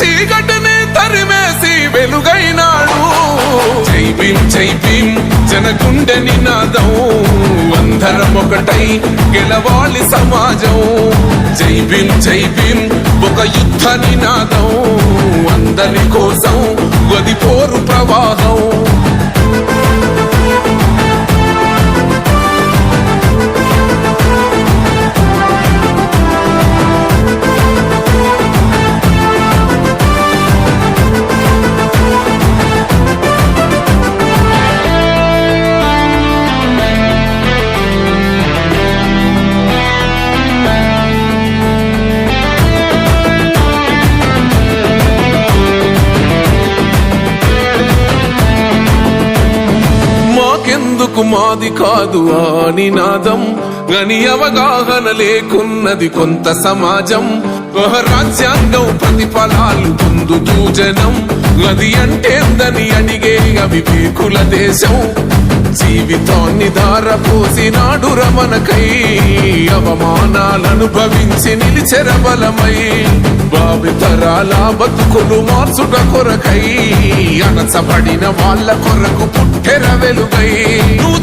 చీకటిని తరిమేసి వెలుగైనాడు. జై భీం జనకుండని భీం నినాదం. అందరం ఒకటై గెలవాలి సమాజం. జై భీం ఒక యుద్ధ నినాదం. అందరి కోసం గది పోరు ప్రవాహం. మాకెందుకు మాది కాదు ఆ నినాదం గని అవగాహన లేకున్నది కొంత సమాజం. రాజ్యాంగం ప్రతిఫలాలు అందుతూ జనం అది అంటేందని అడిగే అవివేకుల దేశం. జీవితాన్ని ధారపోసినాడు రమణకై అవమానాలనుభవించి నిలిచెర బలమై భావితరాల బతుకులు మార్చుట కొరకై అనసబడిన వాళ్ళ కొరకు పుట్టెర వెలుగై. నువ్వు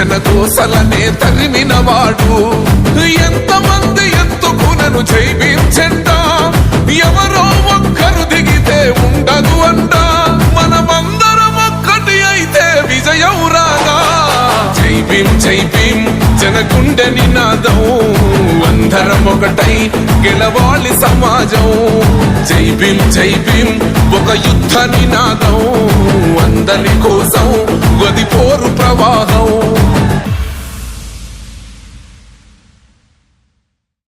పీడిత జన కోసలనే తరిమిన వాడు ఎంతమంది ఎత్తుకునను జైవించండా ఎవరో ఒక్కరు దిగితే ఉండదు అంట. మనమందరం ఒక్కటి అయితే విజయం రాగా జై భీం జై భీం జనగుండె నినాదం. అందరం ఒకటై గెలవాలి సమాజం. జై భీం జై భీం ఒక యుద్ధ నినాదం. అందరి కోసం గది పోరు ప్రవాహం.